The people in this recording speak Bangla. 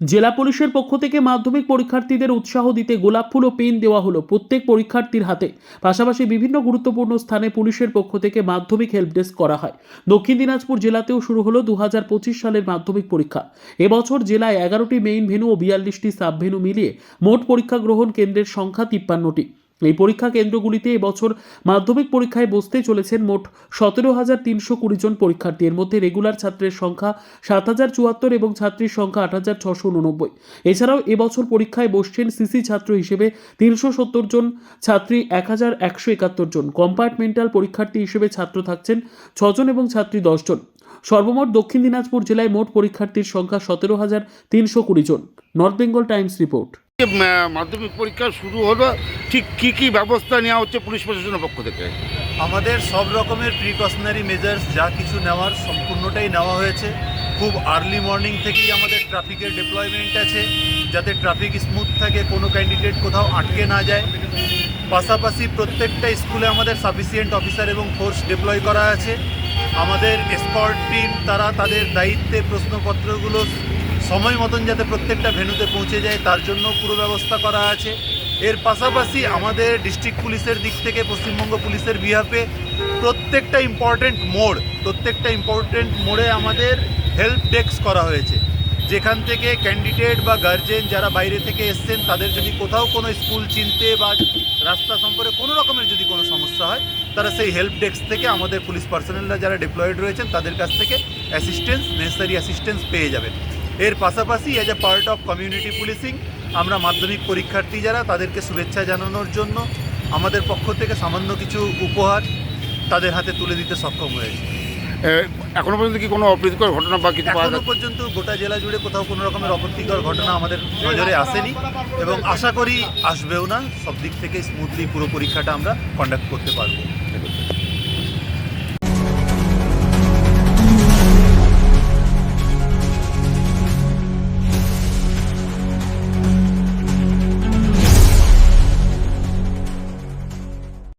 জেলা পুলিশের পক্ষ থেকে মাধ্যমিক পরীক্ষার্থীদের উৎসাহ দিতে গোলাপ ফুল ও পেন দেওয়া হলো প্রত্যেক পরীক্ষার্থীর হাতে। পাশাপাশি বিভিন্ন গুরুত্বপূর্ণ স্থানে পুলিশের পক্ষ থেকে মাধ্যমিক হেল্প ডেস্ক করা হয়। দক্ষিণ দিনাজপুর জেলাতেও শুরু হলো দু হাজার পঁচিশ সালের মাধ্যমিক পরীক্ষা। এবছর জেলায় এগারোটি মেইন ভেনু ও বিয়াল্লিশটি সাব ভেনু মিলিয়ে মোট পরীক্ষা গ্রহণ কেন্দ্রের সংখ্যা তিপ্পান্নটি। এই পরীক্ষা কেন্দ্রগুলিতে এবছর মাধ্যমিক পরীক্ষায় বসতে চলেছেন মোট সতেরো হাজার তিনশো কুড়ি জন পরীক্ষার্থী। এর মধ্যে রেগুলার ছাত্রের সংখ্যা সাত হাজার চুয়াত্তর এবং ছাত্রীর সংখ্যা আট হাজার ছশো উননব্বই। এছাড়াও এবছর পরীক্ষায় বসছেন সিসি ছাত্র হিসেবে তিনশো সত্তর জন, ছাত্রী এক হাজার একশো একাত্তর জন। কম্পার্টমেন্টাল পরীক্ষার্থী হিসেবে ছাত্র থাকছেন ছজন এবং ছাত্রী দশজন সর্বমোট দক্ষিণ দিনাজপুর জেলায় মোট পরীক্ষার্থীর সংখ্যা সতেরো হাজার তিনশো কুড়ি জন। North Bengal Times report. মা- মাধ্যমিক পরীক্ষা শুরু হলো। ঠিক কি কি ব্যবস্থা নেওয়া হচ্ছে পুলিশ প্রশাসনের পক্ষ থেকে? আমাদের সব রকমের প্রিকশনারি মেজার্স যা কিছু নেওয়ার সম্পূর্ণটাই নেওয়া হয়েছে। খুব আর্লি মর্নিং থেকেই আমাদের ট্রাফিকের ডিপ্লয়মেন্ট আছে, যাতে ট্রাফিক স্মুথ থাকে, কোনো ক্যান্ডিডেট কোথাও আটকে না যায়। পাশাপাশি প্রত্যেকটা স্কুলে আমাদের সাফিসিয়েন্ট অফিসার এবং ফোর্স ডিপ্লয় করা আছে। আমাদের এসকর্ট টিম তারা তাদের দায়িত্বে প্রশ্নপত্রগুলো সময় মতন যাতে প্রত্যেকটা ভেন্যুতে পৌঁছে যায়, তার জন্য পুরো ব্যবস্থা করা আছে। এর পাশাপাশি আমাদের ডিস্ট্রিক্ট পুলিশের দিক থেকে, পশ্চিমবঙ্গ পুলিশের বিহাফে প্রত্যেকটা ইম্পর্টেন্ট মোড়, প্রত্যেকটা ইম্পর্টেন্ট মোড়ে আমাদের হেল্প ডেস্ক করা হয়েছে। যেখান থেকে ক্যান্ডিডেট বা গার্জেন যারা বাইরে থেকে এসছেন, তাদের যদি কোথাও কোনো স্কুল চিনতে বা রাস্তা সম্পর্কে কোনো রকমের যদি কোনো সমস্যা হয়, তারা সেই হেল্প ডেস্ক থেকে আমাদের পুলিশ পার্সোনালরা যারা ডিপ্লয়েড রয়েছেন, তাদের কাছ থেকে অ্যাসিস্ট্যান্স নেসেসারি অ্যাসিস্ট্যান্স পেয়ে যাবেন। এর পাশাপাশি as a part of community policing আমরা মাধ্যমিক পরীক্ষার্থী যারা তাদেরকে শুভেচ্ছা জানানোর জন্য আমাদের পক্ষ থেকে সামান্য কিছু উপহার তাদের হাতে তুলে দিতে সক্ষম হয়েছে। এখনও পর্যন্ত কি কোনো অপ্রীতিকর ঘটনা বা কিছু এখনও পর্যন্ত গোটা জেলা জুড়ে কোথাও কোনো রকমের অপ্রীতিকর ঘটনা আমাদের নজরে আসেনি এবং আশা করি আসবেও না। সব দিক থেকে স্মুথলি পুরো পরীক্ষাটা আমরা কন্ডাক্ট করতে পারব।